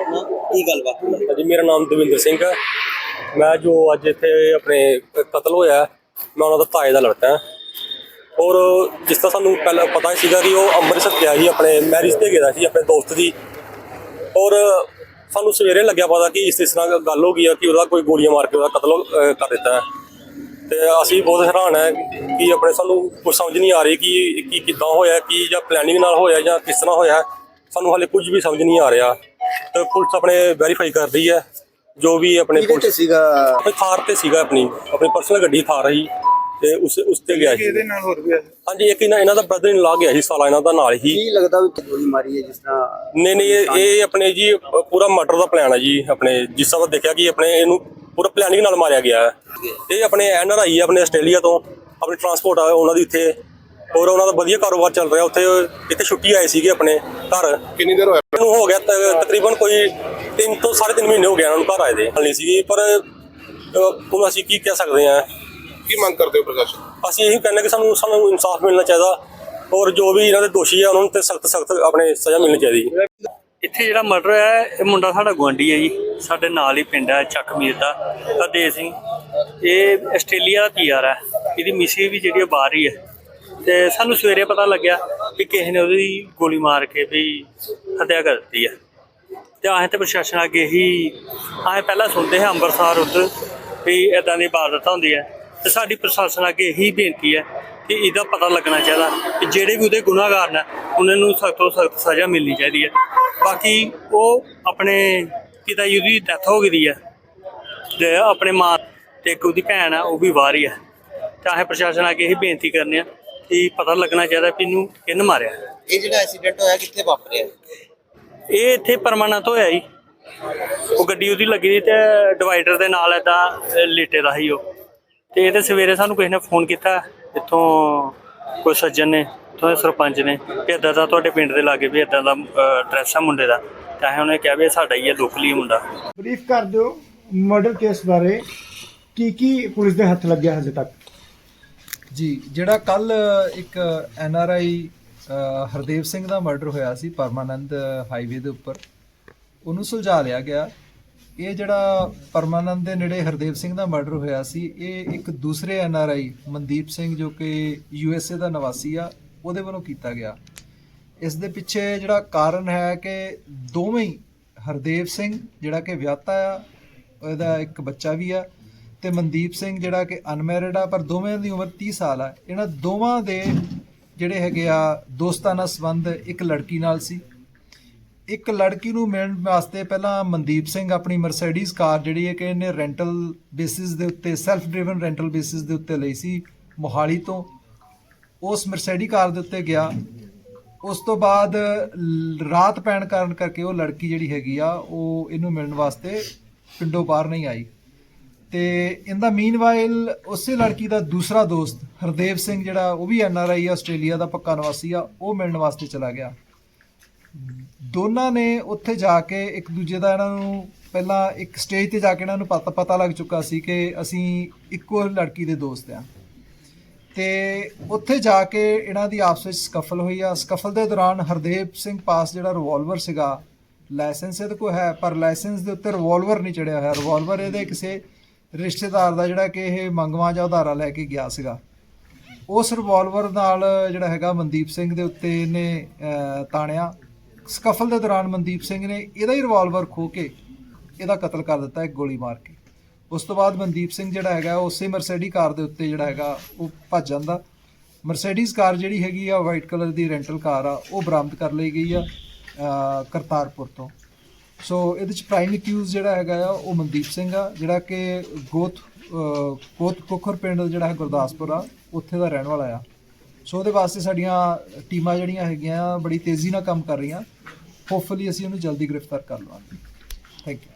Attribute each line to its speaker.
Speaker 1: ਆਪਣਾ ਕੀ ਗੱਲਬਾਤ ਹੋਈ
Speaker 2: ਹਾਂਜੀ, ਮੇਰਾ ਨਾਮ ਦਵਿੰਦਰ ਸਿੰਘ ਹੈ। ਮੈਂ ਜੋ ਅੱਜ ਇੱਥੇ ਆਪਣੇ ਕਤਲ ਹੋਇਆ ਮੈਂ ਉਹਨਾਂ ਦਾ ਤਾਏ ਦਾ ਲੜਕਾ ਹਾਂ। ਔਰ ਜਿਸ ਤਰ੍ਹਾਂ ਸਾਨੂੰ ਪਹਿਲਾਂ ਪਤਾ ਹੀ ਸੀਗਾ ਕਿ ਉਹ ਅੰਮ੍ਰਿਤਸਰ ਗਿਆ ਸੀ, ਆਪਣੇ ਮੈਰਿਜ ਤੇ ਗਿਆ ਸੀ, ਆਪਣੇ ਦੋਸਤ ਦੀ। ਔਰ ਸਾਨੂੰ ਸਵੇਰੇ ਲੱਗਿਆ ਪਤਾ ਕਿ ਇਸ ਤਰ੍ਹਾਂ ਗੱਲ ਹੋ ਗਈ ਆ ਕਿ ਉਹਦਾ ਕੋਈ ਗੋਲੀਆਂ ਮਾਰ ਕੇ ਉਹਦਾ ਕਤਲ ਕਰ ਦਿੱਤਾ ਹੈ। ਤੇ ਅਸੀਂ ਬਹੁਤ ਹੈਰਾਨ ਹੈ ਕਿ ਆਪਣੇ ਸਾਨੂੰ ਕੁਝ ਸਮਝ ਨਹੀਂ ਆ ਰਹੀ ਕਿ, ਕੀ ਕਿੱਦਾਂ ਹੋਇਆ, ਕੀ ਜਾਂ ਪਲੈਨਿੰਗ ਨਾਲ ਹੋਇਆ ਜਾਂ ਕਿਸ ਤਰ੍ਹਾਂ ਹੋਇਆ, ਸਾਨੂੰ ਹਾਲੇ ਕੁਝ ਵੀ ਸਮਝ ਨਹੀਂ ਆ ਰਿਹਾ। ਤੇ ਪੁਲਿਸ ਆਪਣੇ ਵੈਰੀਫਾਈ ਕਰ ਰਹੀ ਹੈ ਜੋ ਵੀ ਆਪਣੇ
Speaker 1: ਕਿਹਦੇ ਤੇ
Speaker 2: ਪੁਲਿਸ
Speaker 1: ਸੀਗਾ?
Speaker 2: ਆਪਣੇ ਥਾਰ ਤੇ ਸੀਗਾ ਆਪਣੀ ਆਪਣੀ ਪਰਸਨਲ ਗੱਡੀ ਥਾਰ ਰਹੀ ਤੇ ਉਸ ਉਸ ਤੇ ਗਿਆ ਸੀ।
Speaker 3: ਇਹਦੇ ਨਾਲ ਹੋਰ ਵੀ ਹੈ
Speaker 2: ਹਾਂਜੀ ਇੱਕ ਇਹਨਾਂ ਇਹਨਾਂ ਦਾ ਬ੍ਰਦਰ ਇਨ ਲਾ ਗਿਆ ਸੀ ਸਾਲਾ ਇਹਨਾਂ ਦਾ ਨਾਲ ਹੀ।
Speaker 1: ਕੀ ਲੱਗਦਾ ਵੀ ਗੋਲੀ ਮਾਰੀ ਹੈ ਜਿਸ ਤਰ੍ਹਾਂ
Speaker 2: ਨਹੀਂ ਨਹੀਂ ਇਹ ਇਹ ਆਪਣੇ ਜੀ ਪੂਰਾ ਮਰਡਰ ਦਾ ਪਲਾਨ ਹੈ ਜੀ ਆਪਣੇ ਜਿਸ ਤਰ੍ਹਾਂ ਦੇਖਿਆ ਕਿ ਆਪਣੇ ਇਹਨੂੰ ਪੂਰਾ ਪਲੈਨਿੰਗ ਨਾਲ ਮਾਰਿਆ ਗਿਆ ਹੈ। ਇਹ ਆਪਣੇ ਐਨਆਰ ਆਈ ਹੈ ਆਪਣੇ ਆਸਟ੍ਰੇਲੀਆ ਤੋਂ ਆਪਣੇ ਟਰਾਂਸਪੋਰਟ ਆ ਉਹਨਾਂ ਦੀ ਇੱਥੇ ਔਰ ਉਹਨਾਂ ਦਾ ਵਧੀਆ ਕਾਰੋਬਾਰ ਚੱਲ ਰਿਹਾ। ਉੱਥੇ ਇੱਥੇ ਛੁੱਟੀ ਆਏ ਸੀਗੇ ਆਪਣੇ ਘਰ।
Speaker 3: ਕਿੰਨੀ ਦੇਰ ਹੋਇਆ?
Speaker 2: ਇਹਨੂੰ ਹੋ ਗਿਆ ਤ- ਤਕਰੀਬਨ ਕੋਈ 3 ਤੋਂ 3.5 ਮਹੀਨੇ ਹੋ ਗਏ ਇਹਨਾਂ ਨੂੰ ਘਰ ਆਏ ਦੇ। ਨਹੀਂ ਸੀ ਪਰ ਅਹ, ਹੁਣ ਅਸੀਂ ਕੀ ਕਹਿ ਸਕਦੇ ਹਾਂ
Speaker 3: ਕੀ ਮੰਗ ਕਰਦੇ ਹੋ ਪ੍ਰਸ਼ਾਸਨ?
Speaker 2: ਅਸੀਂ ਇਹੀ ਕਹਿੰਦੇ ਕਿ ਸਾਨੂੰ ਸਾਨੂੰ ਇਨਸਾਫ ਮਿਲਣਾ ਚਾਹੀਦਾ। ਔਰ ਜੋ ਵੀ ਇਹਨਾਂ ਦੇ ਦੋਸ਼ੀ ਆ ਉਹਨਾਂ ਨੂੰ ਤੇ ਸਖਤ ਸਖਤ ਆਪਣੇ ਸਜ਼ਾ ਮਿਲਣੀ ਚਾਹੀਦੀ
Speaker 4: ਇੱਥੇ ਜਿਹੜਾ ਮਰਡਰ ਹੈ ਇਹ ਮੁੰਡਾ ਸਾਡਾ ਗੁਆਂਢੀ ਹੈ ਜੀ। ਸਾਡੇ ਨਾਲ ਹੀ ਪਿੰਡ ਹੈ ਚੱਕ ਮੀਰ ਦਾ। ਹਰਦੇਵ ਸਿੰਘ। ਇਹ ਆਸਟ੍ਰੇਲੀਆ ਦਾ ਪੀਆਰ ਹੈ। ਇਹਦੀ ਮਿਸੀ ਵੀ ਜਿਹੜੀ ਉਹ ਬਾਹਰ ਹੀ ਹੈ। ਤੇ ਸਾਨੂੰ ਸਵੇਰੇ ਪਤਾ ਲੱਗਿਆ ਕਿ ਕਿਸੇ ਨੇ ਉਹਦੀ ਗੋਲੀ ਮਾਰ ਕੇ ਵੀ ਹੱਤਿਆ ਕਰ ਦਿੱਤੀ ਹੈ ਤੇ ਆਹ ਤੇ ਪ੍ਰਸ਼ਾਸਨ ਅੱਗੇ ਹੀ ਆਹ ਪਹਿਲਾਂ ਸੁਣਦੇ ਹਾਂ ਅੰਮ੍ਰਿਤਸਰ ਉੱਧਰ ਵੀ ਇਦਾਂ ਦੀ ਇਬਾਦਤ ਹੁੰਦੀ ਹੈ ਤੇ ਸਾਡੀ ਪ੍ਰਸ਼ਾਸਨ ਅੱਗੇ ਹੀ ਬੇਨਤੀ ਹੈ ਕਿ ਇਹਦਾ ਪਤਾ ਲੱਗਣਾ ਚਾਹੀਦਾ ਕਿ ਜਿਹੜੇ ਵੀ ਉਹਦੇ ਗੁਨਾਹਗਾਰ ਨੇ, ਉਹਨਾਂ ਨੂੰ ਸਖਤ ਤੋਂ ਸਖਤ ਸਜ਼ਾ ਮਿਲਣੀ ਚਾਹੀਦੀ ਹੈ ਬਾਕੀ ਉਹ ਆਪਣੇ ਪਿਤਾ ਜੀ ਦੀ ਡੈਥ ਹੋ ਗਈ ਹੈ ਤੇ ਆਪਣੇ ਮਾਂ ਤੇ ਇੱਕ ਉਹਦੀ ਭੈਣ ਆ, ਉਹ ਵੀ ਬਾਹਰ ਹੀ ਹੈ ਚਾਹੇ ਪ੍ਰਸ਼ਾਸਨ ਅੱਗੇ ਹੀ ਬੇਨਤੀ ਕਰਨੇ ਆ ਕਿ ਪਤਾ ਲੱਗਣਾ ਚਾਹੀਦਾ ਕਿ ਇਹਨੂੰ ਕਿਹਨ ਮਾਰਿਆ।
Speaker 1: ਇਹ ਜਿਹੜਾ ਐਕਸੀਡੈਂਟ ਹੋਇਆ ਕਿੱਥੇ ਵਾਪਰਿਆ?
Speaker 4: ਇਹ ਇੱਥੇ ਪਰਮਾਨੈਂਟ ਹੋਇਆ ਜੀ। ਉਹ ਗੱਡੀ ਉਹਦੀ ਲੱਗੀ ਸੀ ਤੇ ਡਿਵਾਈਡਰ ਦੇ ਨਾਲ ਏਦਾਂ ਲੇਟੇ ਦਾ ਸੀ ਉਹ। ਤੇ ਇਹ ਤੇ ਸਵੇਰੇ ਸਾਨੂੰ ਕਿਸੇ ਨੇ ਫੋਨ ਕੀਤਾ ਇੱਥੋਂ ਕੋਈ ਸੱਜਣ ਨੇ ਦੇ ਸਰਪੰਚ ਨੇ ਕਿ ਇਦਾਂ ਦਾ ਤੁਹਾਡੇ ਪਿੰਡ ਦੇ ਲਾਗੇ ਵੀ ਇਦਾਂ ਦਾ ਐਡਰੈਸ ਆ ਮੁੰਡੇ ਦਾ। ਤਾਂ ਅਸੀਂ ਉਹਨੇ ਕਿਹਾ ਵੀ ਸਾਡਾ ਹੀ ਹੈ ਲੋਕਲੀ ਮੁੰਡਾ।
Speaker 5: ਬਰੀਫ ਕਰ ਦਿਓ ਮਰਡਰ ਕੇਸ ਬਾਰੇ ਕੀ ਕੀ ਪੁਲਿਸ ਦੇ ਹੱਥ ਲੱਗਿਆ ਹਜੇ ਤੱਕ?
Speaker 6: ਜੀ, ਜਿਹੜਾ ਕੱਲ ਇੱਕ N R I Hardev Singh the murder ਹੋਇਆ ਸੀ ਪਰਮਾਨੰਦ ਹਾਈਵੇ ਦੇ ਉੱਪਰ, ਉਹਨੂੰ ਸੁਲਝਾ ਲਿਆ ਗਿਆ। ਇਹ ਜਿਹੜਾ ਪਰਮਾਨੰਦ ਦੇ ਨੇੜੇ ਹਰਦੇਵ ਸਿੰਘ ਦਾ ਮਰਡਰ ਹੋਇਆ ਸੀ, ਇਹ ਇੱਕ ਦੂਸਰੇ N R I, Mandeep Singh ਜੋ ਕਿ ਯੂ ਐਸ ਏ ਦਾ ਨਿਵਾਸੀ ਆ, ਉਹਦੇ ਵੱਲੋਂ ਕੀਤਾ ਗਿਆ। ਇਸ ਦੇ ਪਿੱਛੇ ਜਿਹੜਾ ਕਾਰਨ ਹੈ ਕਿ ਦੋਵੇਂ ਹੀ ਹਰਦੇਵ ਸਿੰਘ, ਜਿਹੜਾ ਕਿ ਵਿਆਹਤਾ ਆ, ਉਹਦਾ ਇੱਕ ਬੱਚਾ ਵੀ ਆ ਤੇ ਮਨਦੀਪ ਸਿੰਘ ਜਿਹੜਾ ਕਿ ਅਨਮੈਰਿਡ ਆ, ਪਰ ਦੋਵੇਂ ਦੀ ਉਮਰ 30 ਸਾਲ ਆ। ਇਹਨਾਂ ਦੋਵਾਂ ਦੇ ਜਿਹੜੇ ਹੈਗੇ ਆ ਦੋਸਤਾਨਾ ਸੰਬੰਧ ਇੱਕ ਲੜਕੀ ਨਾਲ ਸੀ। ਇੱਕ ਲੜਕੀ ਨੂੰ ਮਿਲਣ ਵਾਸਤੇ ਪਹਿਲਾਂ ਮਨਦੀਪ ਸਿੰਘ ਆਪਣੀ ਮਰਸੀਡੀਜ਼ ਕਾਰ ਜਿਹੜੀ ਹੈ ਕਿ ਇਹਨੇ ਰੈਂਟਲ ਬੇਸਿਸ ਦੇ ਉੱਤੇ ਸੈਲਫ ਡਰਾਈਵਨ ਰੈਂਟਲ ਬੇਸਿਸ ਦੇ ਉੱਤੇ ਲਈ ਸੀ ਮੋਹਾਲੀ ਤੋਂ। ਉਸ ਮਰਸੀਡੀ ਕਾਰ ਦੇ ਉੱਤੇ ਗਿਆ। ਉਸ ਤੋਂ ਬਾਅਦ ਰਾਤ ਪੈਣ ਕਾਰਨ ਕਰਕੇ ਉਹ ਲੜਕੀ ਜਿਹੜੀ ਹੈਗੀ ਆ, ਉਹ ਇਹਨੂੰ ਮਿਲਣ ਵਾਸਤੇ ਪਿੰਡੋਂ ਬਾਹਰ ਨਹੀਂ ਆਈ। ਤੇ ਇਹਦਾ ਦਾ ਮੀਨਵਾਈਲ ਉਸੇ ਲੜਕੀ ਦਾ ਦੂਸਰਾ ਦੋਸਤ, ਹਰਦੇਵ ਸਿੰਘ, ਜਿਹੜਾ ਉਹ ਵੀ ਐਨ ਆਰ ਆਈ ਆਸਟ੍ਰੇਲੀਆ ਦਾ ਪੱਕਾ ਨਿਵਾਸੀ ਆ, ਉਹ ਮਿਲਣ ਵਾਸਤੇ ਚਲਾ ਗਿਆ। ਦੋਨਾਂ ਨੇ ਉੱਥੇ ਜਾ ਕੇ ਇੱਕ ਦੂਜੇ ਦਾ ਇਹਨਾਂ ਨੂੰ ਪਹਿਲਾਂ ਇੱਕ ਸਟੇਜ ਤੇ ਜਾ ਕੇ ਇਹਨਾਂ ਨੂੰ ਪਤਾ ਪਤਾ ਲੱਗ ਚੁੱਕਾ ਸੀ ਕਿ ਅਸੀਂ ਇੱਕੋ ਲੜਕੀ ਦੇ ਦੋਸਤ ਆ। ਤੇ ਉੱਥੇ ਜਾ ਕੇ ਇਹਨਾਂ ਦੀ ਆਪਸ ਵਿੱਚ ਸਕਫਲ ਹੋਈ ਆ। ਸਕਫਲ ਦੇ ਦੌਰਾਨ ਹਰਦੇਵ ਸਿੰਘ ਪਾਸ ਜਿਹੜਾ ਰਿਵਾਲਵਰ ਸੀਗਾ ਲਾਇਸੈਂਸ ਇਹਦੇ ਕੋਲ ਹੈ, ਪਰ ਲਾਇਸੈਂਸ ਦੇ ਉੱਤੇ ਰਿਵਾਲਵਰ ਨਹੀਂ ਚੜਿਆ ਹੋਇਆ। ਰਿਵਾਲਵਰ ਇਹਦੇ ਕਿਸੇ ਰਿਸ਼ਤੇਦਾਰ ਦਾ ਜਿਹੜਾ ਕਿ ਇਹ ਮੰਗਵਾ ਜਾਂ ਉਧਾਰਾ ਲੈ ਕੇ ਗਿਆ ਸੀਗਾ। ਉਸ ਰਿਵਾਲਵਰ ਨਾਲ ਜਿਹੜਾ ਹੈਗਾ ਮਨਦੀਪ ਸਿੰਘ ਦੇ ਉੱਤੇ ਇਹਨੇ ਤਾਣਿਆ। ਸਕਫਲ ਦੇ ਦੌਰਾਨ ਮਨਦੀਪ ਸਿੰਘ ਨੇ ਇਹਦਾ ਹੀ ਰਿਵਾਲਵਰ ਖੋ ਕੇ ਇਹਦਾ ਕਤਲ ਕਰ ਦਿੱਤਾ, ਇੱਕ ਗੋਲੀ ਮਾਰ ਕੇ। ਉਸ ਤੋਂ ਬਾਅਦ ਮਨਦੀਪ ਸਿੰਘ ਜਿਹੜਾ ਹੈਗਾ ਉਸੇ ਮਰਸੀਡੀ ਕਾਰ ਦੇ ਉੱਤੇ ਜਿਹੜਾ ਹੈਗਾ, ਉਹ ਭੱਜ ਜਾਂਦਾ। ਮਰਸੀਡੀਜ਼ ਕਾਰ ਜਿਹੜੀ ਹੈਗੀ ਆ ਵਾਈਟ ਕਲਰ ਦੀ ਰੈਂਟਲ ਕਾਰ ਆ, ਉਹ ਬਰਾਮਦ ਕਰ ਲਈ ਗਈ ਆ ਕਰਤਾਰਪੁਰ ਤੋਂ। ਸੋ ਇਹਦੇ ਚ ਪ੍ਰਾਈਮ ਅਕਿਊਜ਼ ਜਿਹੜਾ ਹੈਗਾ ਆ ਉਹ ਮਨਦੀਪ ਸਿੰਘ ਆ ਜਿਹੜਾ ਕਿ ਗੋਤ ਅਹ, ਗੋਤ ਕੋਖਰ ਪਿੰਡ ਜਿਹੜਾ ਹੈ ਗੁਰਦਾਸਪੁਰ ਆ ਉੱਥੇ ਦਾ ਰਹਿਣ ਵਾਲਾ ਆ। ਸੋ ਉਹਦੇ ਵਾਸਤੇ ਸਾਡੀਆਂ ਟੀਮਾਂ ਜਿਹੜੀਆਂ ਹੈਗੀਆਂ ਬੜੀ ਤੇਜ਼ੀ ਨਾਲ ਕੰਮ ਕਰ ਰਹੀਆਂ। ਹੋਪਫੁਲੀ ਅਸੀਂ ਉਹਨੂੰ ਜਲਦੀ ਗ੍ਰਿਫਤਾਰ ਕਰ ਲਵਾਂਗੇ। Thank you